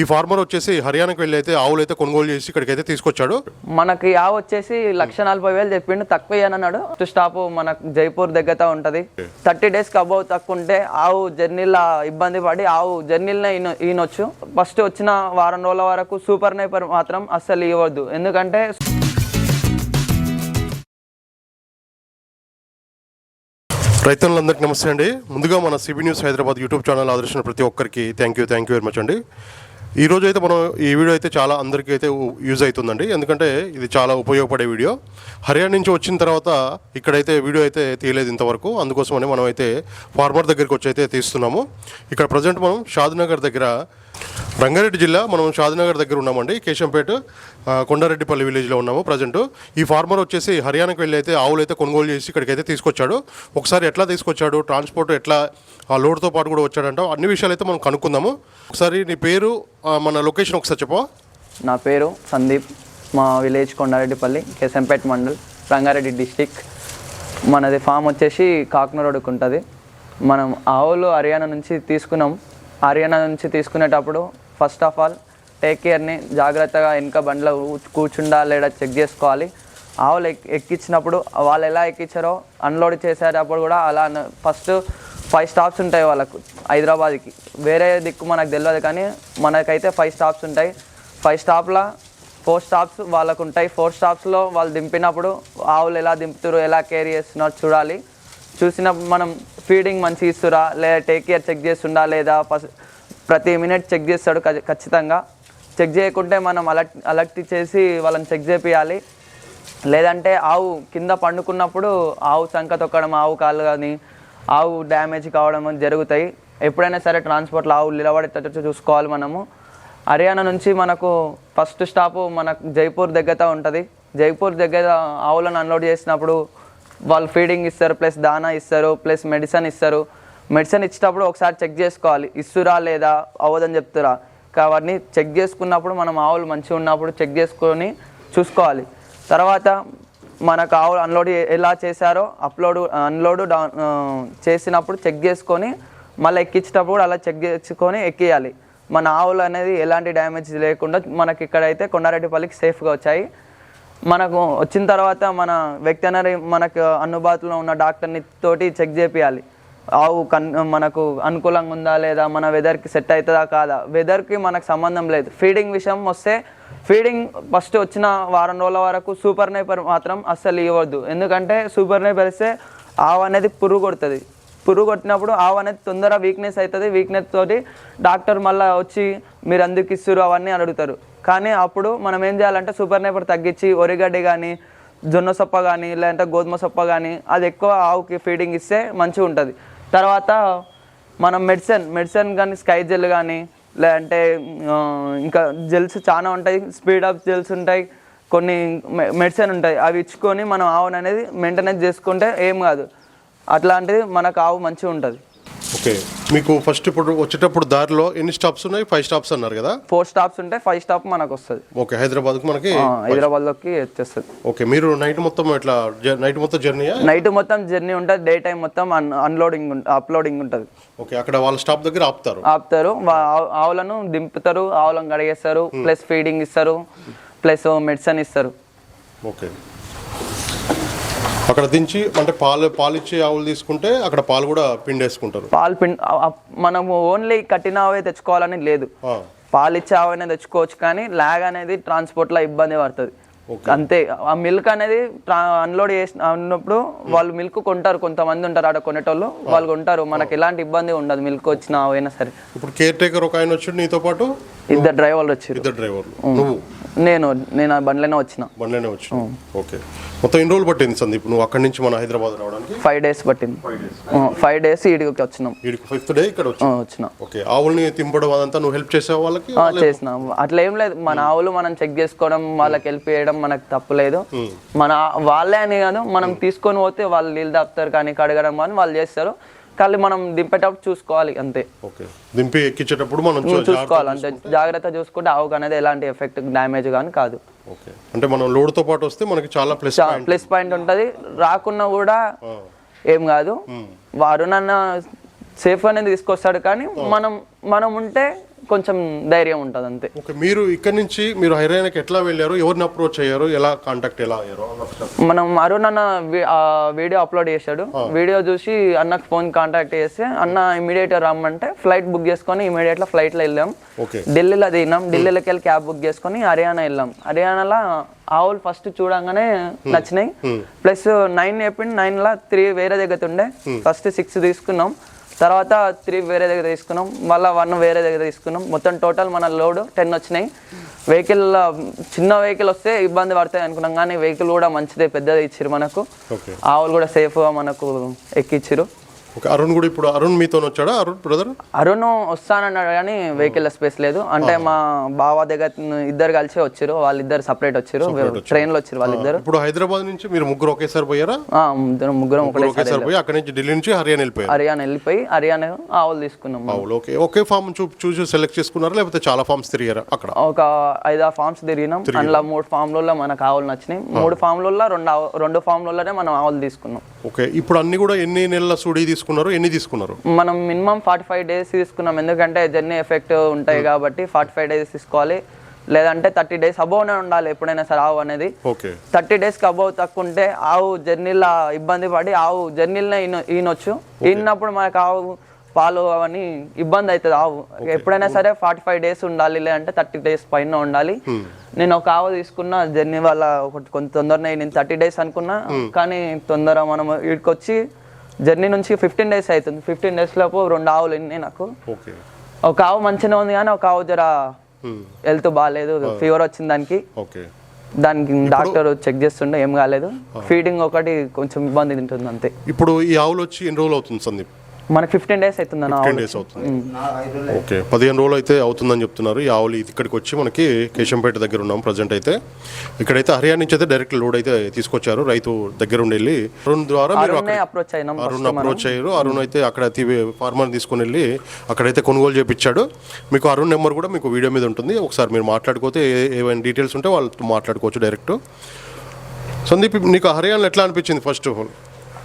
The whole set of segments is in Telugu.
ఈ ఫార్మర్ వచ్చేసి హర్యానాకి వెళ్ళి అయితే ఆవులు అయితే కొనుగోలు చేసి ఇక్కడికైతే తీసుకొచ్చాడు. మనకి ఆవు వచ్చేసి లక్ష నలభై వేలు చెప్పిండు తక్కువ అన్నాడు ఫస్ట్ స్టాప్ మనకు జైపూర్ దగ్గర ఉంటది. థర్టీ డేస్ అబౌవ్ తక్కువ ఉంటే ఆవు జర్నీలో ఇబ్బంది పడి ఆవు జర్నీలనే ఈన ఈనొచ్చు ఫస్ట్ వచ్చిన వారం రోజుల వరకు సూపర్ నైపర్ మాత్రం అస్సలు ఇవ్వద్దు. ఎందుకంటే రైతులందరికీ నమస్తే అండి. ముందుగా మన CB news Hyderabad YouTube channel ఆదర్శించిన ప్రతి ఒక్కరికి thank you thank you very much అండి. ఈ రోజు అయితే మనం ఈ వీడియో అయితే చాలా అందరికీ అయితే యూజ్ అవుతుందండి. ఎందుకంటే ఇది చాలా ఉపయోగపడే వీడియో. హర్యానా నుంచి వచ్చిన తర్వాత ఇక్కడైతే వీడియో అయితే తీయలేదు ఇంతవరకు. అందుకోసమని మనం అయితే ఫార్మర్ దగ్గరికి వచ్చి అయితే తీస్తున్నాము. ఇక్కడ ప్రజెంట్ మనం షాద్నగర్ దగ్గర రంగారెడ్డి జిల్లా మనం షాద్నగర్ దగ్గర ఉన్నామండి. కేశంపేట కొండారెడ్డిపల్లి విలేజ్లో ఉన్నాము ప్రజెంట్. ఈ ఫార్మర్ వచ్చేసి హర్యానాకి వెళ్ళి అయితే ఆవులు అయితే కొనుగోలు చేసి ఇక్కడికైతే తీసుకొచ్చాడు. ఒకసారి ఎట్లా తీసుకొచ్చాడు ట్రాన్స్పోర్ట్ ఎట్లా ఆ లోడ్తో పాటు కూడా వచ్చాడంట అన్ని విషయాలు అయితే మనం కనుక్కుందాము. ఒకసారి నీ పేరు మన లొకేషన్ ఒకసారి చెప్పవా? నా పేరు సందీప్ మా విలేజ్ కొండారెడ్డిపల్లి కేశంపేట మండల్ రంగారెడ్డి డిస్టిక్. మనది ఫామ్ వచ్చేసి కాకినాడకు ఉంటుంది మనం ఆవులు హర్యానా నుంచి తీసుకున్నాం. హర్యానా నుంచి తీసుకునేటప్పుడు ఫస్ట్ ఆఫ్ ఆల్ టేక్ కేర్ని జాగ్రత్తగా వెనక బండ్లో కూర్చుండా లేదా చెక్ చేసుకోవాలి. ఆవులు ఎక్కించినప్పుడు వాళ్ళు ఎలా ఎక్కించారో అన్లోడ్ చేసేటప్పుడు కూడా అలా ఫస్ట్ ఫైవ్ స్టాప్స్ ఉంటాయి వాళ్ళకు హైదరాబాద్కి. వేరే దిక్కు మనకు తెలియదు కానీ మనకైతే ఫైవ్ స్టాప్స్ ఉంటాయి. ఫైవ్ స్టాప్లో ఫోర్ స్టాప్స్ వాళ్ళకు ఉంటాయి. ఫోర్ స్టాప్స్లో వాళ్ళు దింపినప్పుడు ఆవులు ఎలా దింపుతారు ఎలా కేర్ చేస్తున్నారు చూడాలి. చూసినప్పుడు మనం ఫీడింగ్ మంచిగా ఇస్తురా? లేదా టేక్ కేర్ చెక్ చేస్తుండా? లేదా ప్రతి మినిట్ చెక్ చేస్తాడు ఖచ్చితంగా. చెక్ చేయకుంటే మనం అలర్ట్ అలర్ట్ చేసి వాళ్ళని చెక్ చేపియాలి. లేదంటే ఆవు కింద పండుకున్నప్పుడు ఆవు సంక తొక్కడం ఆవు కాళ్ళు కానీ ఆవు డ్యామేజ్ కావడం జరుగుతాయి. ఎప్పుడైనా సరే ట్రాన్స్పోర్ట్లో ఆవు నిలబడేటట్టు చూసుకోవాలి మనము. హర్యానా నుంచి మనకు ఫస్ట్ స్టాప్ మనకు జైపూర్ దగ్గర ఉంటుంది. జైపూర్ దగ్గర ఆవులను అన్లోడ్ చేసినప్పుడు వాళ్ళు ఫీడింగ్ ఇస్తారు ప్లస్ దానా ఇస్తారు ప్లస్ మెడిసిన్ ఇస్తారు. మెడిసిన్ ఇచ్చేటప్పుడు ఒకసారి చెక్ చేసుకోవాలి ఇస్తురా లేదా అవ్వదని చెప్తురా. కాబట్టి చెక్ చేసుకున్నప్పుడు మనం ఆవులు మంచిగా ఉన్నప్పుడు చెక్ చేసుకొని చూసుకోవాలి. తర్వాత మనకు ఆవులు అన్లోడ్ ఎలా చేశారో అప్లోడ్ అన్లోడ్ డౌన్ చేసినప్పుడు చెక్ చేసుకొని మళ్ళీ ఎక్కించేటప్పుడు అలా చెక్ చేసుకొని ఎక్కియాలి. మన ఆవులు అనేది ఎలాంటి డ్యామేజ్ లేకుండా మనకి ఇక్కడైతే కొండారెడ్డిపల్లికి సేఫ్గా వచ్చాయి. మనకు వచ్చిన తర్వాత మన వెటనరీ మనకు అందుబాటులో ఉన్న డాక్టర్ని తోటి చెక్ చేపియాలి. ఆవు కన్ మనకు అనుకూలంగా ఉందా లేదా మన వెదర్కి సెట్ అవుతుందా కాదా? వెదర్కి మనకు సంబంధం లేదు. ఫీడింగ్ విషయం వస్తే ఫీడింగ్ ఫస్ట్ వచ్చిన వారం రోజుల వరకు సూపర్ నైపర్ మాత్రం అస్సలు ఇవ్వద్దు. ఎందుకంటే సూపర్ నైపర్ ఇస్తే ఆవు అనేది పురుగు కొడుతుంది. పురుగు కొట్టినప్పుడు ఆవు అనేది తొందర వీక్నెస్ అవుతుంది వీక్నెస్ తోటి డాక్టర్ మళ్ళీ వచ్చి మీరు అందుకు ఇస్తారు అవన్నీ అడుగుతారు. కానీ అప్పుడు మనం ఏం చేయాలంటే సూపర్ నైపర్ తగ్గించి ఒరిగడ్డి కానీ జొన్న సొప్ప కానీ లేదంటే గోధుమ సొప్ప కానీ అది ఎక్కువ ఆవుకి ఫీడింగ్ ఇస్తే మంచిగా ఉంటుంది. తర్వాత మనం మెడిసిన్ మెడిసిన్ కానీ స్కై జెల్ కానీ లేదంటే ఇంకా జెల్స్ చాలా ఉంటాయి. స్పీడ్ అప్ జెల్స్ ఉంటాయి. కొన్ని మెడిసిన్ ఉంటాయి. అవి ఇచ్చుకొని మనం ఆవును అనేది మెయింటెనెన్స్ చేసుకుంటే ఏం కాదు. అట్లాంటిది మనకు ఆవు మంచిగా ఉంటుంది. ఓకే. మీకు ఫస్ట్ ఇప్పుడు వచ్చేటప్పుడు దారిలో ఎన్ని స్టాప్స్ ఉన్నాయి? ఫైవ్ స్టాప్స్ అన్నారు కదా? ఫోర్ స్టాప్స్ ఉంటే ఫైవ్ స్టాప్ మనకు వస్తుంది ఓకే హైదరాబాద్కి మనకి హైదరాబాద్లోకి వచ్చేస్తుంది. ఓకే మీరు నైట్ మొత్తం ఇట్లా నైట్ మొత్తం జర్నీయా నైట్ మొత్తం జర్నీ ఉంటుంది డే టైం మొత్తం అన్ అన్లోడింగ్ అప్లోడింగ్ ఉంటుంది. ఓకే అక్కడ వాళ్ళ స్టాప్ దగ్గర ఆపుతారు. ఆపుతారు ఆవులను దింపుతారు ఆవులను కడిగేస్తారు ప్లస్ ఫీడింగ్ ఇస్తారు ప్లస్ మెడిసిన్ ఇస్తారు. ఓకే. అక్కడ దించి అంటే పాలు పాలు ఇచ్చే ఆవులు తీసుకుంటే అక్కడ పాలు కూడా పిండేసుకుంటారు. పాలు పిండి మనము ఓన్లీ కట్టిన ఆవే తెచ్చుకోవాలని లేదు. పాలు ఇచ్చే ఆవైనా తెచ్చుకోవచ్చు కానీ లాగ్ అనేది ట్రాన్స్పోర్ట్లో ఇబ్బంది పడుతుంది. అంతే. ఆ మిల్క్ అనేది అన్లోడ్ చేసిన అన్నప్పుడు వాళ్ళు మిల్క్ కొంటారు కొంతమంది ఉంటారు ఆడ కొనేటోళ్ళు. వాళ్ళు కొంటారు. మనకి ఎలాంటి ఇబ్బంది ఉండదు మిల్క్ వచ్చిన ఆవైనా సరే. ఇప్పుడు కేర్ టేకర్ ఒక ఆయన వచ్చి నీతో పాటు ఇద్దరు డ్రైవర్లు వచ్చారు. ఇద్దరు డ్రైవర్లు. నువ్వు? నేను నేను ఆ బండ్లోనే వచ్చిన. బండిలోనే వచ్చి ఓకే. మొత్తం ఎన్ని రోజులు పట్టింది సందీప్? నువ్వు అక్కడి నుంచి మన హైదరాబాద్ రావడానికి? ఫైవ్ డేస్ పట్టింది. ఫైవ్ డేస్ ఈడికి వచ్చినాం. వీడికి ఫిఫ్త్ డే ఇక్కడ వచ్చి వచ్చినాం. ఓకే. ఆవుల్ని తింపడం అదంతా నువ్వు హెల్ప్ చేసావు వాళ్ళకి? చేసినాం. అట్లా ఏం లేదు. మన ఆవులు మనం చెక్ చేసుకోవడం వాళ్ళకి హెల్ప్ చేయడం మనకు తప్పులేదు మన వాళ్ళే అని కాదు మనం తీసుకొని పోతే వాళ్ళు నీళ్ళు తాపుతారు కానీ కడగడం కానీ వాళ్ళు చేస్తారు. కానీ మనం దింపేటప్పుడు చూసుకోవాలి అంతే. ఓకే. దింపి ఎక్కించేటప్పుడు మనం చూసుకోవాలి అంతే. జాగ్రత్త చూసుకుంటే ఆవుకు అనేది ఎలాంటి ఎఫెక్ట్ డ్యామేజ్ కానీ కాదు. ఓకే. అంటే మనం లోడ్తో పాటు వస్తే మనకి చాలా ప్లస్ ప్లస్ పాయింట్ ఉంటుంది. రాకున్నా కూడా ఏం కాదు. వారు నన్ను సేఫ్ అనేది తీసుకొస్తాడు కానీ మనం మనం ఉంటే కొంచెం ధైర్యం ఉంటుంది అంతే. ఓకే మీరు ఇక్కడ నుంచి మీరు హైదరాబాద్కి ఎట్లా వెళ్ళారు? ఎవరిని అప్రోచ్ అయ్యారు? ఎలా కాంటాక్ట్ ఎలా అయ్యారు? మనం అరుణ్ అన్న వీడియో అప్లోడ్ చేశాడు. వీడియో చూసి అన్నకు ఫోన్ కాంటాక్ట్ చేస్తే అన్న ఇమీడియట్ రమ్మంటే ఫ్లైట్ బుక్ చేసుకొని ఇమీడియట్ ఫ్లైట్లో వెళ్ళాం. ఢిల్లీలో దిగినాం. ఢిల్లీలోకి వెళ్ళి క్యాబ్ బుక్ చేసుకొని హర్యానా వెళ్ళాం. హర్యానాలో ఆవులు ఫస్ట్ చూడంగానే నచ్చినాయి. ప్లస్ నైన్ చెప్పింది నైన్ లా త్రీ వేరే దగ్గర ఉండే. ఫస్ట్ సిక్స్ తీసుకున్నాం. తర్వాత త్రీ వేరే దగ్గర తీసుకున్నాం మళ్ళీ వన్ వేరే దగ్గర తీసుకున్నాం. మొత్తం టోటల్ మన లోడ్ టెన్ వచ్చినాయి. వెహికల్ చిన్న వెహికల్ వస్తే ఇబ్బంది పడతాయి అనుకున్నాం కానీ వెహికల్ కూడా మంచిదే పెద్దది ఇచ్చారు మనకు. ఆవులు కూడా సేఫ్గా మనకు ఎక్కిచ్చారు ఓకే అరుణ్ కూడా ఇప్పుడు అరుణ్ మీతో వచ్చాడా? అరుణ్ బ్రదర్ అరుణ్ వస్తానన్నాడు కానీ వెహికల్ స్పేస్ లేదు. అంటే మా బావ దగ్గర ఇద్దరు కలిసి వచ్చారు. వాళ్ళిద్దరు సపరేట్ వచ్చారు. ట్రైన్లో వచ్చారు వాళ్ళిద్దరు. ఇప్పుడు హైదరాబాద్ నుంచి మీరు ముగ్గురు ఒకేసారి పోయారా? ఆ, ముగ్గురం ఒకేసారి పోయి అక్కడ నుంచి ఢిల్లీ నుంచి హర్యానా వెళ్ళిపోయారు. హర్యానా వెళ్ళిపోయి హర్యానా ఆవులు తీసుకున్నాం. ఆవులు ఓకే. ఒకే ఫామ్ చూసి సెలెక్ట్ చేసుకున్నారా? లేకపోతే చాలా ఫామ్స్ తిరిగారా అక్కడ? ఒక ఐదు ఆరు ఫామ్స్ తిరిగినాం. అందులో మూడు ఫామ్లలో మనకు ఆవులు నచ్చినాయి. మూడు ఫామ్లలో రెండు రెండు ఫామ్లలోనే మనం ఆవులు తీసుకున్నాం. ఓకే. ఇప్పుడు అన్ని కూడా ఎన్ని నెలల సుడి తీసుకున్నారు ఎన్ని తీసుకున్నారు? మనం మినిమం ఫార్టీ ఫైవ్ డేస్ తీసుకున్నాం. ఎందుకంటే జర్నీ ఎఫెక్ట్ ఉంటాయి కాబట్టి ఫార్టీ ఫైవ్ డేస్ తీసుకోవాలి. లేదంటే థర్టీ డేస్ అబోవ్నే ఉండాలి ఎప్పుడైనా సరే ఆవు అనేది. ఓకే. థర్టీ డేస్కి అబౌవ్ తక్కువ ఉంటే ఆవు జర్నీలో ఇబ్బంది పడి ఆవు జర్నీలోనే ఈన ఈనొచ్చు. ఈనప్పుడు మనకు ఆవు పాలు అవన్నీ ఇబ్బంది అవుతుంది ఆవు. ఎప్పుడైనా సరే ఫార్టీ ఫైవ్ డేస్ ఉండాలి లేదంటే థర్టీ డేస్ పైన ఉండాలి. నేను ఒక ఆవు తీసుకున్నా జర్నీ వల్ల ఒకటి కొంత తొందరనే నేను థర్టీ డేస్ అనుకున్నా కానీ తొందర మనం ఇక్కడికి వచ్చి జర్నీ నుంచి ఫిఫ్టీన్ డేస్ అవుతుంది. ఫిఫ్టీన్ డేస్ లోపు రెండు ఆవులు ఇన్ని నాకు. ఒక ఆవు మంచిగా ఉంది కానీ ఒక ఆవు జర హెల్త్ బాగాలేదు ఫీవర్ వచ్చింది దానికి. దానికి డాక్టర్ చెక్ చేస్తుండే ఏం కాలేదు. ఫీడింగ్ ఒకటి కొంచెం ఇబ్బంది తింటుంది అంతే. ఇప్పుడు ఈ ఆవులు వచ్చి ఎన్ని రోజులు అవుతుంది సందీప్? మనకి ఫిఫ్టీన్ డేస్ అవుతుంది అన్న టెన్ డేస్ అవుతుంది. ఓకే. పదిహేను రోజులు అయితే అవుతుందని చెప్తున్నారు. ఈ ఆవులు ఇక్కడికి వచ్చి మనకి కేశంపేట దగ్గర ఉన్నాం ప్రజెంట్ అయితే. ఇక్కడైతే హర్యానా నుంచి అయితే డైరెక్ట్ లోడ్ అయితే తీసుకొచ్చారు. రైతు దగ్గర ఉండి వెళ్ళి అరుణ్ ద్వారా మీరు అరుణ్నే అప్రోచ్ అయినాం అరుణ్ అప్రోచ్ అయ్యారు. అరుణ్ అయితే అక్కడ ఫార్మర్ తీసుకుని వెళ్ళి అక్కడైతే కొనుగోలు చేపించాడు. మీకు అరుణ్ నెంబర్ కూడా మీకు వీడియో మీద ఉంటుంది. ఒకసారి మీరు మాట్లాడుకోతే ఏ- ఏవైనా డీటెయిల్స్ ఉంటే వాళ్ళతో మాట్లాడుకోవచ్చు డైరెక్ట్ సందీప్ నీకు హర్యానాలో ఎట్లా అనిపించింది ఫస్ట్ ఆఫ్ ఆల్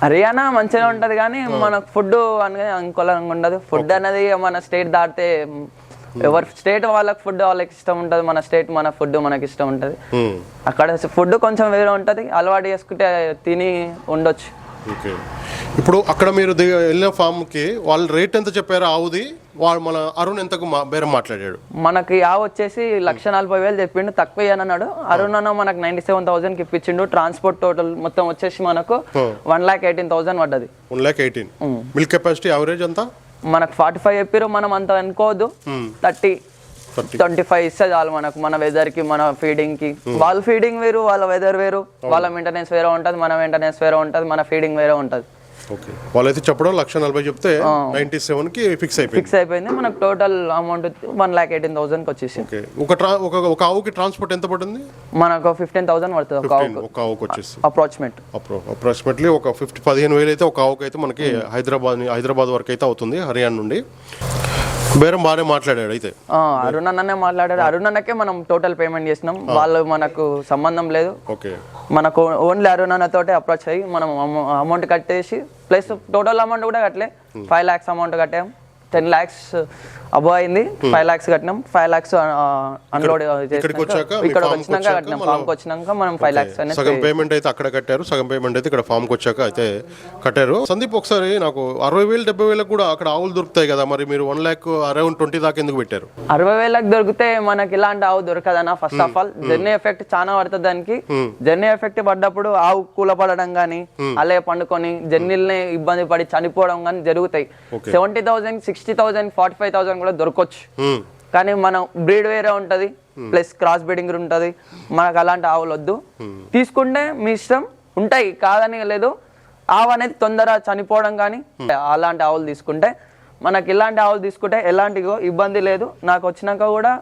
హర్యానా మంచిగా ఉంటది కానీ మనకు ఫుడ్ అనేది అనుకూలంగా ఉండదు. ఫుడ్ అనేది మన స్టేట్ దాటితే ఎవరి స్టేట్ వాళ్ళకి ఫుడ్ వాళ్ళకి ఇష్టం ఉంటుంది మన స్టేట్ మన ఫుడ్ మనకి ఇష్టం ఉంటుంది. అక్కడ ఫుడ్ కొంచెం వేరే ఉంటుంది అలవాటు చేసుకుంటే తిని ఉండొచ్చు. ఓకే. ఇప్పుడు అక్కడ మీరు వెళ్ళిన ఫామ్కి వాళ్ళు రేట్ ఎంత చెప్పారు? ఆవుది వాళ్ళు మన అరుణ్ ఎంతకు మా బేరం మాట్లాడాడు? మనకి ఆవు వచ్చేసి లక్ష నలభై వేలు చెప్పిండు తక్కువ అన్నాడు అరుణ్ అన్న మనకు నైన్టీ సెవెన్ థౌసండ్కి ఇప్పించిండు. ట్రాన్స్పోర్ట్ టోటల్ మొత్తం వచ్చేసి మనకు వన్ లాక్ ఎయిటీన్ థౌసండ్ పడ్డది. One lakh eighteen. Milk capacity average ఎంత మనకు ఫార్టీ ఫైవ్ చెప్పారు మనం అంత అనుకోవద్దు. థర్టీ ట్వంటీ ఫైవ్ ఇస్తే చాలు మనకు మన వెదర్కి మన ఫీడింగ్కి. వాళ్ళ ఫీడింగ్ వేరు వాళ్ళ వెదర్ వేరు. వాళ్ళ మెయింటెనెన్స్ వేరే ఉంటుంది మన మెయింటెనెన్స్ వేరే ఉంటుంది మన ఫీడింగ్ వేరే ఉంటుంది. ఓకే. వాళ్ళైతే చెప్పడం లక్ష నలభై చెప్తే నైంటీ సెవెన్కి ఫిక్స్ అయిపోయింది. ఫిక్స్ అయిపోయింది. మనకు total amount one lakh eighteen థౌసండ్కి వచ్చేసి ఓకే. ఒక ఒక ఒక ఆవుకి ట్రాన్స్పోర్ట్ ఎంత పడుతుంది? మనకు ఫిఫ్టీన్ థౌసండ్ పడుతుంది ఒక ఫిఫ్టీన్ ఒక ఆవుకి వచ్చేసి అప్రాక్సిమేట్ అప్రో అప్రాక్సిమేట్లీ ఒక ఫిఫ్టీ పదిహేను వేలు అయితే ఒక ఆవుకి అయితే మనకి హైదరాబాద్ హైదరాబాద్ వరకు అయితే అవుతుంది హర్యానా నుండి. బేరం బాగానే మాట్లాడాడు అయితే. అరుణ్ అన్ననే మాట్లాడారు. అరుణ్ అన్నకే మనం టోటల్ పేమెంట్ చేసినాం. వాళ్ళు మనకు సంబంధం లేదు. ఓకే. మనకు ఓన్లీ అరుణ్ అన్నతోటే అప్రోచ్ అయ్యి మనం అమౌంట్ కట్టేసి ప్లస్ టోటల్ అమౌంట్ కూడా కట్టలే. ఫైవ్ ల్యాక్స్ అమౌంట్ కట్టాం. టెన్ ల్యాక్స్ అబో అయింది. ఫైవ్ ల్యాక్స్ కట్టినాం. ఫైవ్ ల్యాక్స్ అన్లోడ్ ఇక్కడికి వచ్చాక మీ ఇక్కడ వచ్చినాక కట్టినాం. ఫామ్కి వచ్చినాక మనం ఫైవ్ ల్యాక్స్ అనేది సగం పేమెంట్ అయితే అక్కడ కట్టారు. సగం పేమెంట్ అయితే ఇక్కడ ఫామ్కి వచ్చాక అయితే కట్టారు. సందీప్ ఒకసారి నాకు అరవై వేలు డెబ్బై వేలకు కూడా అక్కడ ఆవులు దొరుకుతాయి కదా మరి మీరు వన్ ల్యాక్ అరౌండ్ ట్వంటీ దాకా ఎందుకు పెట్టారు? అరవై వేలకు దొరికితే మనకి ఇలాంటి ఆవు దొరకదన్నా first of all journey effect చాలా పడుతుంది దానికి. జర్నీ ఎఫెక్ట్ పడ్డప్పుడు ఆవు కూలపడడం కానీ అలాగే పండుకొని జర్నీలనే ఇబ్బంది పడి చనిపోవడం కానీ జరుగుతాయి. Seventy thousand sixty thousand forty five thousand కూడా దొరకవచ్చు హ్మ్. కానీ మనం బ్రీడ్ వేరే ఉంటది ప్లస్ క్రాస్ బ్రీడింగ్ ఉంటది. మనకు అలాంటి ఆవులు వద్దు. తీసుకుంటే మీ ఇష్టం ఉంటాయి కాదని లేదు. ఆవు అనేది తొందర చనిపోవడం కానీ అలాంటి ఆవులు తీసుకుంటే మనకి ఇలాంటి ఆవులు తీసుకుంటే ఎలాంటి ఇబ్బంది లేదు. నాకు వచ్చినాక కూడా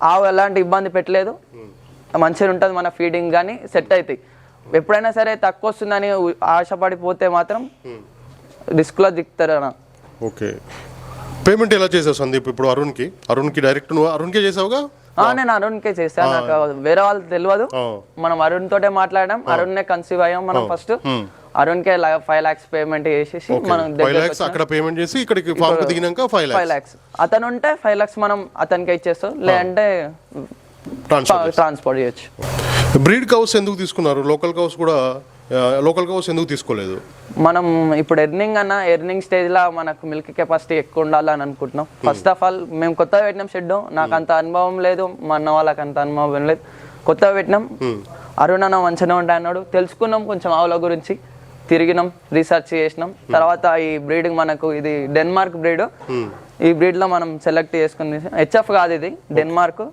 ఆవు ఎలాంటి ఇబ్బంది పెట్టలేదు. మంచిగా ఉంటుంది మన ఫీడింగ్ కానీ సెట్ అవుతాయి ఎప్పుడైనా సరే తక్కువ వస్తుందని ఆశపడిపోతే మాత్రం రిస్క్లో దిగుతారు ఓకే పేమెంట్ ఎలా చేసావు సందీప్ ఇప్పుడు అరుణ్కి? అరుణ్కి డైరెక్ట్ నువ్వు అరుణ్కే చేసావుగా? నేను అరుణ్కే చేశాను నాకు వేరే వాళ్ళు తెలియదు. మనం అరుణ్ తోటే మాట్లాడాం అరుణ్నే కన్సీవ్ అయ్యాం మనం ఫస్ట్ అరుణ్కే ఫైవ్ లాక్స్ పేమెంట్ చేసేసి మనం అక్కడ పేమెంట్ చేసి ఇక్కడికి ఫామ్కు దిగినాక ఫైవ్ లాక్స్ అతను ఉంటే ఫైవ్ లాక్స్ మనం అతనికి ఇచ్చేస్తాం. లేదంటే ట్రాన్స్పోర్ట్ చేయొచ్చు. బ్రీడ్ కౌస్ ఎందుకు తీసుకున్నారు? లోకల్ కౌస్ కూడా లోకల్ కౌస్ ఎందుకు తీసుకోలేదు? మనం ఇప్పుడు ఎర్నింగ్ అన్న ఎర్నింగ్ స్టేజ్లో మనకు మిల్క్ కెపాసిటీ ఎక్కువ ఉండాలని అనుకుంటున్నాం. ఫస్ట్ ఆఫ్ ఆల్ మేము కొత్తగా పెట్టినాం షెడ్ నాకు అంత అనుభవం లేదు మా అన్న వాళ్ళకి అంత అనుభవం లేదు. కొత్తగా పెట్టినాం. అరుణ్ అన్న మంచిగా ఉంటాయి అన్నాడు. తెలుసుకున్నాం కొంచెం ఆవుల గురించి. తిరిగినాం రీసెర్చ్ చేసినాం. తర్వాత ఈ బ్రీడ్ మనకు ఇది డెన్మార్క్ బ్రీడ్ ఈ బ్రీడ్లో మనం సెలెక్ట్ చేసుకుంది హెచ్ఎఫ్ కాదు ఇది డెన్మార్క్.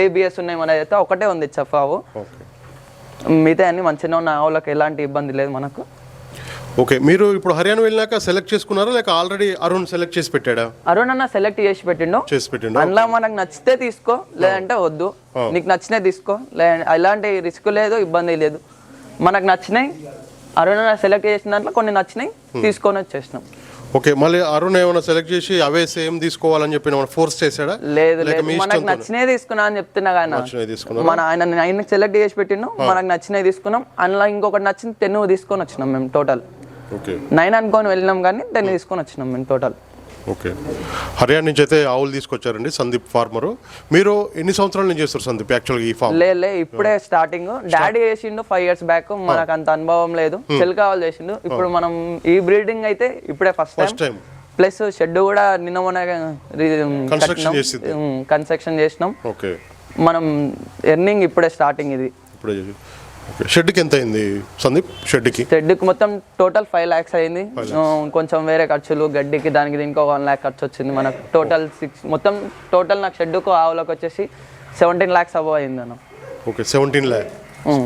ఏబిఎస్ ఉన్నాయి మన అయితే ఒకటే ఉంది హెచ్ఎఫ్ ఆవు. మిగతా అన్ని మంచిగా ఉన్న ఆవులకు ఎలాంటి ఇబ్బంది లేదు మనకు. ఓకే మీరు ఇప్పుడు హర్యానా వెళ్ళినాక సెలెక్ట్ చేసుకున్నారా? లేక ఆల్రెడీ అరుణ్ సెలెక్ట్ చేసి పెట్టాడా? అరుణ్ అన్న సెలెక్ట్ చేసి పెట్టిండు. చేసి పెట్టిండు? అందులో మనకు నచ్చితే తీసుకో లేదంటే వద్దు. నీకు నచ్చినే తీసుకో లేదంటే ఎలాంటి రిస్క్ లేదు ఇబ్బంది లేదు. మనకు నచ్చినాయి అరుణ్ అన్న సెలెక్ట్ చేసిన దాంట్లో కొన్ని నచ్చినాయి తీసుకొని వచ్చేసినాం. ఓకే మళ్ళీ అరుణ్ ఏమైనా సెలెక్ట్ చేసి అవే సేమ్ తీసుకోవాలని చెప్పి ఏమైనా ఫోర్స్ చేశాడా? లేదు లేదు. మనకు ఇష్టంతోనే? నచ్చినే తీసుకున్నా అని చెప్తున్నా కానీ నచ్చినవి మన ఆయన ఆయనకి సెలెక్ట్ చేసి పెట్టిండు. మనకు నచ్చినవి తీసుకున్నాం. అందులో ఇంకొకటి నచ్చింది టెన్ తీసుకొని వచ్చినాం మేము టోటల్ నైన్ అనుకొని వెళ్ళినాం కానీ టెన్ తీసుకొని వచ్చినాం మేము టోటల్ ఓకే. హర్యానా నుంచి అయితే ఆవులు తీసుకొచ్చారండి సందీప్ ఫార్మరు. మీరు ఎన్ని సంవత్సరాల నుంచి చేస్తారు సందీప్? యాక్చువల్గా ఈ ఫార్మ్ లే లే ఇప్పుడే స్టార్టింగ్ డాడీ చేసిండు ఫైవ్ ఇయర్స్ బ్యాక్ మనకు అంత అనుభవం లేదు. చిలకావాలి చేసిండు. ఇప్పుడు మనం ఈ బ్రీడింగ్ అయితే ఇప్పుడే first first time plus shed కూడా నిన్న మొన్న. కన్స్ట్రక్షన్ చేసినాం. ఓకే. మనం ఎర్నింగ్ ఇప్పుడే స్టార్టింగ్ ఇది. ఇప్పుడే షెడ్కి ఎంత అయింది సందీప్? షెడ్కి షెడ్కి మొత్తం టోటల్ ఫైవ్ ల్యాక్స్ అయింది. కొంచెం వేరే ఖర్చులు గడ్డికి దానికి దీనికి ఒక వన్ ల్యాక్ ఖర్చు వచ్చింది మనకు. టోటల్ సిక్స్ మొత్తం టోటల్ నాకు షెడ్కు ఆవులకు వచ్చేసి సెవెంటీన్ ల్యాక్స్ అబవ్ అయింది అన్న. Okay seventeen lakh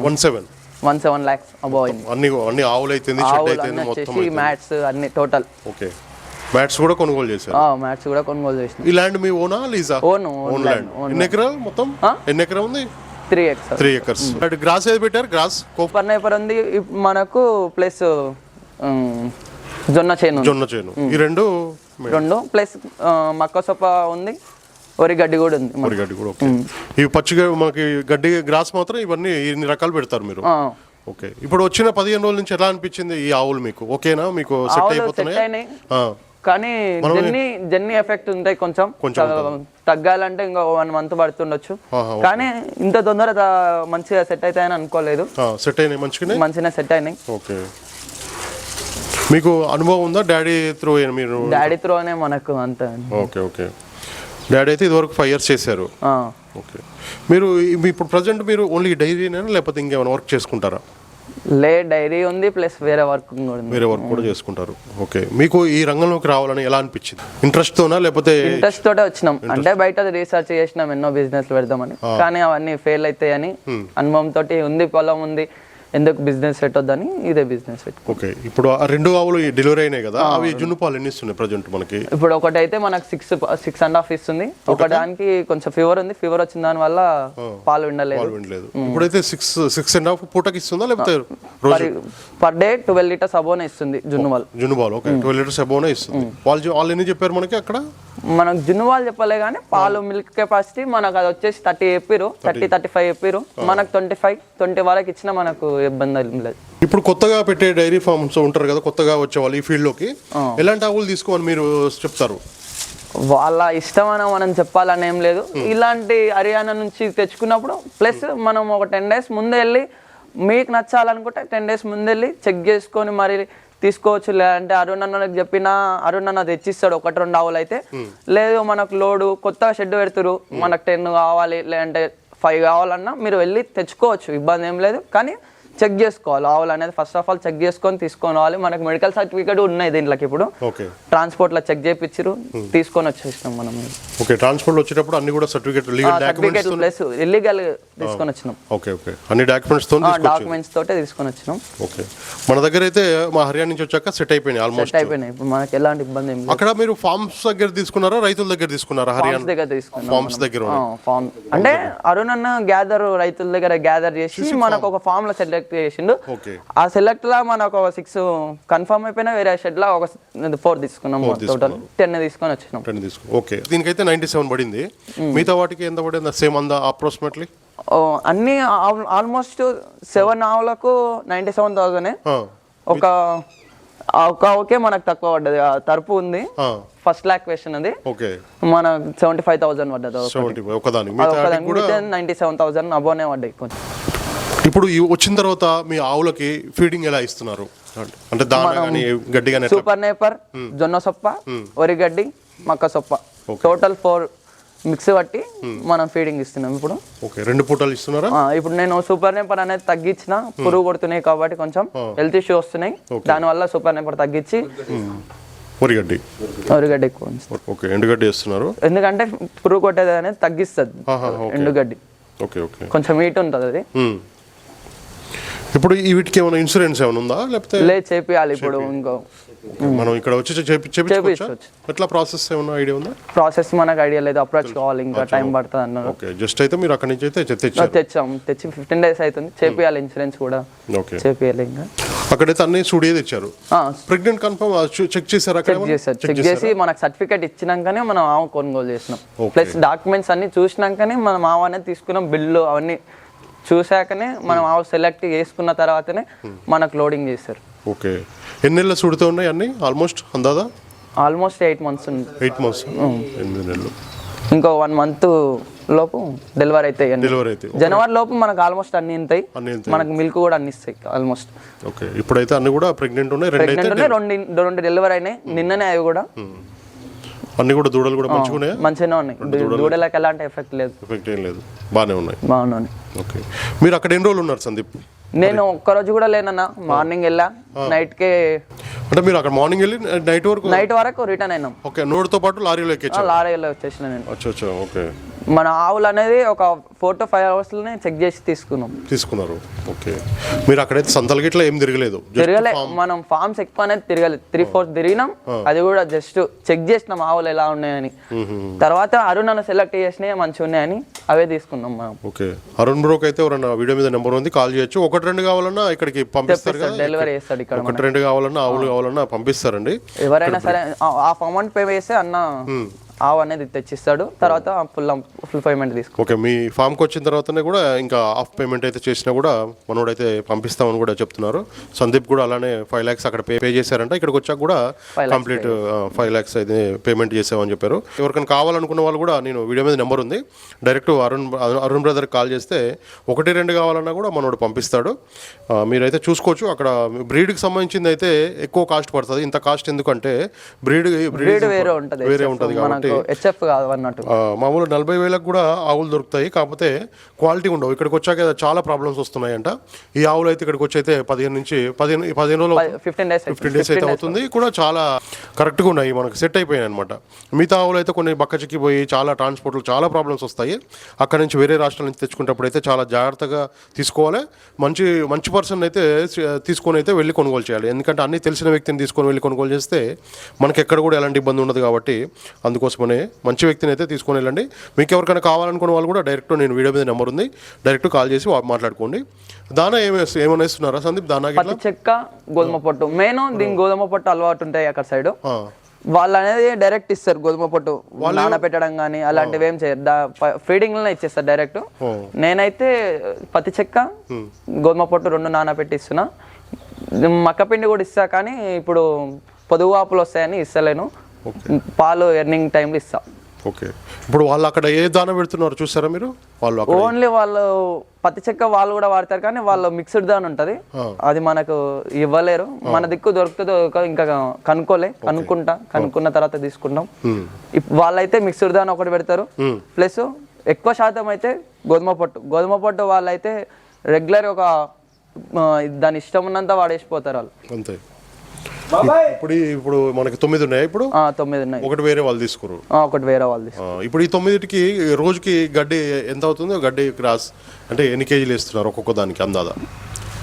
one seven one seven lakhs above అయింది. అన్ని అన్ని ఆవులు మొత్తం వచ్చేసి మ్యాట్స్ అన్ని టోటల్ ఓకే మ్యాట్స్ కూడా కొనుగోలు చేశారు? మ్యాట్స్ కూడా కొనుగోలు చేసిన. ఈ ల్యాండ్ మీ ఓనా లీజా ఓన్ ఓన్ ల్యాండ్ ఎన్ని ఎకరాలు మొత్తం? ఎన్ని ఎకరం ఉంది? Three x three acres. అటు గ్రాస్ ఏది పెట్టారు? గ్రాస్? కోప్? సూపర్ నైపర్ ఉంది మనకు ప్లస్ జొన్న చేను. జొన్న చేను. ఈ రెండు రెండు ప్లస్ మక్క సొప్ప ఉంది. వరి గడ్డి కూడా ఉంది మనకు. గడ్డి కూడా ఓకే. ఇవి పచ్చిగా మనకి గడ్డి గ్రాస్ మాత్రం ఇవన్నీ ఇన్ని రకాలు పెడతారు మీరు. ఓకే. ఇప్పుడు వచ్చిన పదిహేను రోజుల నుంచి ఎలా అనిపించింది ఈ ఆవులు మీకు? ఓకేనా? మీకు సెట్ అయిపోతున్నాయి? కానీ జర్నీ జర్నీ ఎఫెక్ట్ ఉంటాయి కొంచెం. తగ్గాలంటే ఇంకా వన్ మంత్ పడుతుండొచ్చు. కానీ ఇంత తొందర మంచిగా సెట్ అవుతాయని అనుకోలేదు. సెట్ అయినాయి మంచిగా సెట్ అయినాయి. ఓకే. మీకు అనుభవం ఉందా డాడీ త్రూ మీరు? డాడీ త్రోనే మనకు అంత ఓకే ఓకే. డాడీ అయితే ఇదివరకు ఫైవ్ ఇయర్స్ చేశారు. ఓకే. మీరు ఇప్పుడు ప్రజెంట్ మీరు ఓన్లీ డైరీనా లేకపోతే ఇంకేమైనా వర్క్ చేసుకుంటారా? లే డైరీ ఉంది ప్లస్ వేరే వర్క్ కూడా ఉంది. వేరే వర్క్ కూడా చేసుకుంటారు. ఓకే. మీకు ఈ రంగంలోకి రావాలని ఎలా అనిపించింది? ఇంట్రెస్ట్ తోనా లేకపోతే ఇంట్రెస్ట్ తోటే వచ్చినాం. అంటే బయట రీసెర్చ్ చేసినాం ఎన్నో బిజినెస్ పెడదామని. కానీ అవన్నీ ఫెయిల్ అవుతాయని అనుభవం తోటి ఉంది పొలం ఉంది. ఎందుకు బిజినెస్ పెట్టొద్దని ఇదే బిజినెస్ పెట్టు ఓకే ఇప్పుడు ఆ రెండు ఆవులు డెలివరీ అయినాయి కదా అవి జున్ను పాలు ఎన్ని ఇస్తున్నాయి ప్రజెంట్ మనకి? ఇప్పుడు ఒకటి అయితే మనకు సిక్స్ సిక్స్ అండ్ హాఫ్ ఇస్తుంది. ఒకదానికి కొంచెం ఫీవర్ ఉంది. ఫీవర్ వచ్చిన దాని వల్ల పాలు ఉండలేదు పాలు వినలేదు. ఇప్పుడైతే సిక్స్ సిక్స్ అండ్ హాఫ్ పూటకి ఇస్తుందా లేకపోతే రోజు? పర్ డే ట్వెల్వ్ లీటర్స్ అబోనే ఇస్తుంది జున్ను వాళ్ళు జున్ను పాలు ఓకే ట్వెల్వ్ లీటర్స్ అబోనే ఇస్తుంది. వాళ్ళు వాళ్ళు ఎన్ని చెప్పారు మనకి అక్కడ? మనకు జున్ను వాళ్ళు చెప్పలే కానీ పాలు మిల్క్ కెపాసిటీ మనకు అది వచ్చేసి థర్టీ చెప్పిరు థర్టీ. థర్టీ ఫైవ్ చెప్పిరు మనకు ట్వంటీ ఫైవ్ ట్వంటీ వరకు ఇచ్చినా మనకు ఇబ్బంది లేదు. ఇప్పుడు కొత్తగా పెట్టే డైరీ ఫార్మ్స్ ఉంటారు కదా కొత్తగా వచ్చే వాళ్ళు ఈ ఫీల్డ్లోకి. ఎలాంటి ఆవులు తీసుకోమని మీరు చెప్తారు? వాళ్ళ ఇష్టం అని మనం చెప్పాలని ఏం లేదు. ఇలాంటి హర్యానా నుంచి తెచ్చుకున్నప్పుడు ప్లస్ మనం ఒక టెన్ డేస్ ముందే వెళ్ళి మీకు నచ్చాలనుకుంటే టెన్ డేస్ ముందే వెళ్ళి చెక్ చేసుకొని మరి తీసుకోవచ్చు లేదంటే అరుణ్ అన్నకి చెప్పినా అరుణ్ అన్న తెచ్చిస్తాడు ఒకటి రెండు ఆవులు అయితే. లేదు మనకు లోడు కొత్తగా షెడ్ పెడుతురు మనకు టెన్ కావాలి లేదంటే ఫైవ్ కావాలన్నా మీరు వెళ్ళి తెచ్చుకోవచ్చు ఇబ్బంది ఏం లేదు. కానీ చెక్ చేసుకోవాలి. ఆవులు అనేది ఫస్ట్ ఆఫ్ ఆల్ చెక్ చేసుకొని తీసుకొని రావాలి మనకు మెడికల్ సర్టిఫికేట్ ఉన్నాయి దీంట్లోకి ఇప్పుడు. ఓకే. ట్రాన్స్పోర్ట్లో చెక్ చేయించారు తీసుకొని వచ్చేసినాం మనం. ఓకే ట్రాన్స్పోర్ట్ వచ్చేటప్పుడు అన్ని కూడా certificate legal documents plus illegal తీసుకొని వచ్చినాం. Okay okay. అన్ని డాక్యుమెంట్స్తో డాక్యుమెంట్స్ తోటే తీసుకొని వచ్చినాం. ఓకే. మన దగ్గర అయితే మా హర్యానా నుంచి వచ్చాక సెట్ అయిపోయినాయి ఆల్మోస్ట్ సెట్ అయిపోయినాయి. ఇప్పుడు మనకి ఎలాంటి ఇబ్బంది ఏం అక్కడ మీరు ఫార్మ్స్ దగ్గర తీసుకున్నారా రైతుల దగ్గర తీసుకున్నారా హర్యానా? దగ్గర తీసుకున్నాం ఫార్మ్స్ దగ్గర. ఫార్మ్ అంటే అరుణ్ అన్న గ్యాదర్ రైతుల దగ్గర గ్యాదర్ చేసి మనకు ఒక ఫామ్లో సెలెక్ట్ చేసిండు. ఓకే ఆ సెలెక్ట్ లా మనకు ఒక సిక్స్ కన్ఫర్మ్ అయిపోయినా వేరే షెడ్ లా ఒక ఫోర్ తీసుకున్నాం టోటల్ టెన్ తీసుకొని వచ్చినాం. టెన్ తీసుకో ఓకే దీనికైతే నైన్టీ సెవెన్ పడింది మిగతా వాటికి ఎంత పడింది? సేమ్ అందా అప్రాక్సిమేట్లీ అన్ని ఆల్మోస్ట్ సెవెన్ ఆవులకు నైంటీ సెవెన్ థౌసండ్ ఒక ఒక ఓకే మనకు తక్కువ పడ్డది. తరపు ఉంది. ఫస్ట్ ల్యాక్ క్వశ్చన్ అది. ఓకే మన సెవెంటీ ఫైవ్ థౌసండ్ పడ్డది అది సెవెంటీ ఒకదాని మిగతా కూడా నైంటీ సెవెన్ థౌసండ్ అబోనే పడ్డాయి కొంచెం. ఇప్పుడు వచ్చిన తర్వాత మీ ఆవులకి ఫీడింగ్ ఎలా ఇస్తున్నారు? అంటే దాన గడ్డి? సూపర్ నేపర్ జొన్న సొప్ప వరిగడ్డి మక్క సొప్ప. టోటల్ ఫోర్ మిక్స్ బట్టి మనం ఫీడింగ్ ఇస్తున్నాం ఇప్పుడు. ఓకే రెండు పూటలు ఇస్తున్నారా? ఇప్పుడు నేను సూపర్ నేపర్ అనేది తగ్గించిన పురుగు కొడుతున్నాయి కాబట్టి కొంచెం హెల్త్ ఇష్యూ వస్తున్నాయి. దానివల్ల సూపర్ నేపర్ తగ్గించి వరిగడ్డి వరిగడ్డి ఎక్కువ. ఓకే ఎండుగడ్డి ఇస్తున్నారు ఎందుకంటే పురుగు కొట్టేది అనేది తగ్గిస్తుంది. ఎండుగడ్డి ఓకే. ఓకే కొంచెం హీట్ ఉంటుంది అది. ఇప్పుడు వీటికి ఏమైనా ఇన్సూరెన్స్ ఏమైనా ఉందా? లేకపోతే లే చేపియాలి ఇప్పుడు ఇంకో. మనం ఇక్కడ వచ్చి చేపి- చేపించుకోవచ్చా చేపించుకోవచ్చు. ఎట్లా ప్రాసెస్ ఏమైనా ఐడియా ఉందా? ప్రాసెస్ మనకు ఐడియా లేదు అప్రోచ్ కావాలి ఇంకా టైం పడుతుంది అన్నారు. ఓకే జస్ట్ అయితే మీరు అక్కడి నుంచి అయితే తె- తెచ్చారు. తెచ్చాం. తెచ్చి ఫిఫ్టీన్ డేస్ అవుతుంది. చేపియాలి ఇన్సూరెన్స్ కూడా. ఓకే. చేపియాలి ఇంకా. అక్కడైతే అన్ని స్టూడియో తెచ్చారు. ప్రెగ్నెంట్ కన్ఫర్మ్ చెక్ చేశారా అక్కడ చెక్ చేస్తారు చెక్ చేసి మనకు సర్టిఫికేట్ ఇచ్చినాకనే మనం ఆవు కొనుగోలు చేసినాం. Okay. ప్లస్ డాక్యుమెంట్స్ అన్ని చూసినాకనే మనం ఆవు అనేది తీసుకున్నాం బిల్లు అవన్నీ చూశాకనే మనం ఆవు సెలెక్ట్ చేసుకున్న తర్వాతనే మనకు లోడింగ్ చేస్తారు ఓకే. ఎన్ని నెలల సుడితో ఉన్నాయి అన్ని? ఆల్మోస్ట్ అందాదా? ఆల్మోస్ట్ ఎయిట్ మంత్స్ ఉంది. ఎయిట్ మంత్స్ ఎనిమిది నెలలు. ఇంకో వన్ మంత్ లోపు డెలివరీ అవుతాయి. డెలివరీ అయితే జనవరి లోపు మనకు ఆల్మోస్ట్ అన్ని ఉంటాయి. మనకు మిల్క్ కూడా అన్ని ఇస్తాయి ఆల్మోస్ట్ ఓకే ఇప్పుడైతే అన్ని కూడా ప్రెగ్నెంట్ ఉన్నాయి ప్రెగ్నెంట్ ఉన్నాయి రెండు రెండు డెలివరీ అయినాయి. నిన్ననే అవి కూడా అన్ని కూడా దూడలు కూడా మంచిగా ఉన్నాయా మంచిగానే ఉన్నాయి. దూడలకు ఎలాంటి ఎఫెక్ట్ లేదు. ఎఫెక్ట్ ఏం లేదు. బాగానే ఉన్నాయి. బాగున్నాయి. ఓకే. మీరు అక్కడ ఎన్ని రోజులు ఉన్నారు సందీప్? నేను ఒక్కరోజు కూడా లేనన్నా. మార్నింగ్ వెళ్ళా. నైట్కి అంటే మీరు అక్కడ మార్నింగ్ వెళ్ళి నైట్ వరకు? నైట్ వరకు రిటర్న్ అయినాం. ఓకే నోడుతో పాటు లారీలో ఎక్కించారు లారీలో వచ్చేసిన నేను. అచ్చా అచ్చా ఓకే. మన ఆవులు అనేది ఒక ఫోర్ టు ఫైవ్ అవర్స్లోనే చెక్ చేసి తీసుకున్నాం. తీసుకున్నారు. ఓకే. మీరు అక్కడైతే సంతల గిట్ల ఏం తిరగలేదు. తిరగలే. మనం ఫార్మ్స్ ఎక్కువ అనేది తిరగలేదు. త్రీ ఫోర్ తిరిగినాం. అది కూడా జస్ట్ చెక్ చేసినాం ఆవులు ఎలా ఉన్నాయని. తర్వాత అరుణ్ అన్న సెలెక్ట్ చేసినాయి మంచిగా ఉన్నాయని అవే తీసుకున్నాం మనం. ఓకే. అరుణ్ బ్రోక్ అయితే ఎవరన్నా వీడియో మీద నెంబర్ ఉంది కాల్ చేయొచ్చు. ఒకటి రెండు కావాలన్నా ఇక్కడికి పంపిస్తారు డెలివరీ చేస్తాడు ఇక్కడ ఒకటి రెండు కావాలన్నా ఆవులు కావాలన్నా పంపిస్తారండి. ఎవరైనా సరే ఆ- ఆ అమౌంట్ పే చేస్తే అన్న ఆవు అనేది తెచ్చిస్తాడు. తర్వాత ఫుల్ ఫుల్ పేమెంట్ తీసుకో ఓకే మీ ఫామ్కి వచ్చిన తర్వాతనే కూడా ఇంకా ఆఫ్ పేమెంట్ అయితే చేసినా కూడా మనోడైతే పంపిస్తామని కూడా చెప్తున్నారు. సందీప్ కూడా అలానే ఫైవ్ ల్యాక్స్ అక్కడ పే పే చేశారంట. ఇక్కడికి వచ్చాక కూడా కంప్లీట్ ఫైవ్ ల్యాక్స్ అయితే పేమెంట్ చేసామని చెప్పారు. ఎవరికైనా కావాలనుకున్న వాళ్ళు కూడా నేను వీడియో మీద నెంబర్ ఉంది. డైరెక్ట్ అరుణ్ అరుణ్ బ్రదర్కి కాల్ చేస్తే ఒకటి రెండు కావాలన్నా కూడా మనోడు పంపిస్తాడు. మీరైతే చూసుకోవచ్చు. అక్కడ బ్రీడ్కి సంబంధించింది అయితే ఎక్కువ కాస్ట్ పడుతుంది. ఇంత కాస్ట్ ఎందుకంటే బ్రీడ్ బ్రీడ్ వేరే ఉంటుంది. వేరే ఉంటుంది కాబట్టి మనకు హెచ్ఎఫ్ కాదు అన్నట్టు ఆ, మామూలు నలభై వేలకు కూడా ఆవులు దొరుకుతాయి. కాకపోతే క్వాలిటీ ఉండవు. ఇక్కడికి వచ్చాక చాలా ప్రాబ్లమ్స్ వస్తున్నాయంట. ఈ ఆవులు అయితే ఇక్కడికి వచ్చి అయితే పదిహేను నుంచి పదిహేను పదిహేను రోజులు ఫిఫ్టీన్ డేస్ ఫిఫ్టీన్ డేస్ అయితే. అవుతుంది. కూడా చాలా కరెక్ట్గా ఉన్నాయి. మనకు సెట్ అయిపోయాయి అనమాట మిగతా ఆవులు అయితే కొన్ని బక్క చిక్కిపోయి చాలా ట్రాన్స్పోర్ట్లు చాలా ప్రాబ్లమ్స్ వస్తాయి. అక్కడ నుంచి వేరే రాష్ట్రాల నుంచి తెచ్చుకునేటప్పుడు అయితే చాలా జాగ్రత్తగా తీసుకోవాలి. మంచి మంచి పర్సన్ అయితే తీసుకొని అయితే వెళ్ళి కొనుగోలు చేయాలి. ఎందుకంటే అన్ని తెలిసిన వ్యక్తిని తీసుకొని వెళ్ళి కొనుగోలు చేస్తే మనకి ఎక్కడ కూడా ఎలాంటి ఇబ్బంది ఉండదు కాబట్టి అందుకోసమనే మంచి వ్యక్తిని అయితే తీసుకొని వెళ్ళండి. మీకు ఎవరికైనా కావాలనుకున్న వాళ్ళు కూడా డైరెక్ట్ నేను వీడియో మీద నెంబర్ ఉంది. డైరెక్ట్ కాల్ చేసి మాట్లాడుకోండి. దానా ఏమి ఏమైనా ఇస్తున్నారా సందీప్? దానా చెక్క గోధుమ పొట్టు. మెయిన్ దీని గోధుమ పొట్టు అలవాటు ఉంటాయి అక్కడ సైడ్. వాళ్ళు అనేది డైరెక్ట్ ఇస్తారు గోధుమ పొట్టు. నానబెట్టడం కానీ అలాంటివి ఏం చేయరు. ఫీడింగ్లోనే ఇచ్చేస్తారు డైరెక్ట్. నేనైతే పత్తి చెక్క గోధుమ పొట్టు రెండు నానబెట్టి ఇస్తున్నా మక్క పిండి కూడా ఇస్తా కానీ ఇప్పుడు పొదుగు ఆపులు వస్తాయని ఇస్తలేను. పాలు ఎర్నింగ్ టైంలో ఇస్తా. ఓకే ఇప్పుడు వాళ్ళు అక్కడ ఏ దాన పెడుతున్నారు చూసారా మీరు? వాళ్ళు ఓన్లీ వాళ్ళు పత్తి చెక్క వాళ్ళు కూడా వాడతారు కానీ వాళ్ళు మిక్స్డ్ దాని ఉంటది. అది మనకు ఇవ్వలేరు. మన దిక్కు దొరుకుతుందో ఇంకా కనుక్కోలే. కనుక్కుంటా. కనుక్కున్న తర్వాత తీసుకుంటాం. ఇప్- వాళ్ళైతే మిక్స్డ్ దాని ఒకటి పెడతారు. ప్లస్ ఎక్కువ శాతం అయితే గోధుమ పొట్టు. గోధుమ పొట్టు వాళ్ళైతే రెగ్యులర్ ఒక దాని ఇష్టం ఉన్నంత వాడేసిపోతారు వాళ్ళు. అంతే. ఇప్పుడు ఇప్పుడు మనకి తొమ్మిది ఉన్నాయి. ఇప్పుడు తొమ్మిది ఉన్నాయి. ఒకటి వేరే వాళ్ళు తీసుకురు ఒకటి వేరే వాళ్ళు ఇప్పుడు ఈ తొమ్మిదిటికి రోజుకి గడ్డి ఎంత అవుతుందో? గడ్డి క్రాస్ అంటే ఎన్ని కేజీలు వేస్తున్నారు ఒక్కొక్క దానికి అందాదా?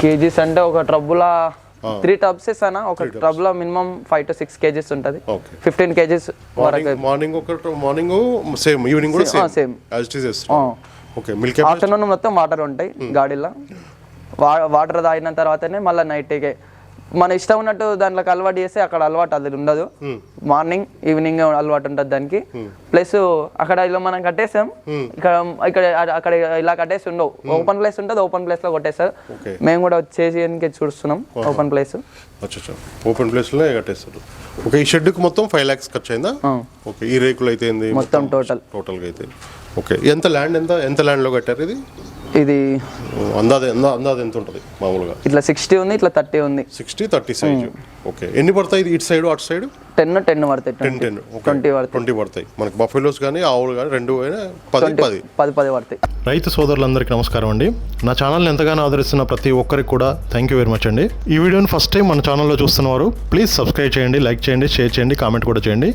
కేజీస్ అంటే ఒక ట్రబ్బుల త్రీ టబ్స్ ఇస్తానా ఒక ట్రబ్లో minimum five to six KGs ఉంటుంది. ఫిఫ్టీన్ కేజీస్ మార్నింగ్ ఒక మార్నింగ్ సేమ్ ఈవినింగ్ కూడా సేమ్ ఓకే మిల్క్ ఆఫ్టర్నూన్ మొత్తం వాటర్ ఉంటాయి గాడీలో. వా వాటర్ తాగిన తర్వాతనే మళ్ళీ నైట్కి మన ఇష్టం ఉన్నట్టు దాంట్లోకి అలవాటు చేస్తే అక్కడ అలవాటు అది ఉండదు. మార్నింగ్ ఈవినింగ్ అలవాటు ఉంటుంది దానికి. ప్లస్ అక్కడ ఇలా మనం కట్టేసాం ఇక్కడ ఇక్కడ అక్కడ ఇలా కట్టేసి ఉండవు. ఓపెన్ ప్లేస్ ఉంటుంది ఓపెన్ ప్లేస్లో కొట్టేస్తారు. మేము కూడా చేసి చూస్తున్నాం ఓపెన్ ప్లేస్ ఓపెన్ ప్లేస్లో కట్టేస్తారు. ఓకే ఈ షెడ్కి మొత్తం ఫైవ్ ల్యాక్స్ ఖర్చు అయిందా ఓకే ఈ రేకులు అయితే మొత్తం టోటల్ టోటల్గా అయితే. ఓకే ఎంత ల్యాండ్ ఎంత ఎంత ల్యాండ్లో కట్టారు ఇది? ఇది అందాది అందా అందాది ఎంత ఉంటుంది మామూలుగా? ఇట్లా సిక్స్టీ ఉంది ఇట్లా థర్టీ ఉంది. Sixty thirty size. ఓకే. ఎన్ని పడతాయి ఇది ఇటు సైడ్ అటు సైడ్? టెన్ టెన్ పడతాయి టెన్ టెన్. ట్వంటీ పడతాయి. ట్వంటీ పడతాయి. మనకి బఫెలోస్ కానీ ఆవులు కానీ రెండు పది పది. పది పది పడతాయి. రైతు సోదరులందరికీ నమస్కారం అండి. నా ఛానల్ని ఎంతగానో ఆదరిస్తున్న ప్రతి ఒక్కరికి కూడా థ్యాంక్ యూ వెరీ మచ్ అండి. ఈ వీడియోని ఫస్ట్ టైం మన ఛానల్లో చూస్తున్నవారు ప్లీజ్ సబ్స్క్రైబ్ చేయండి లైక్ చేయండి షేర్ చేయండి కామెంట్ కూడా చేయండి.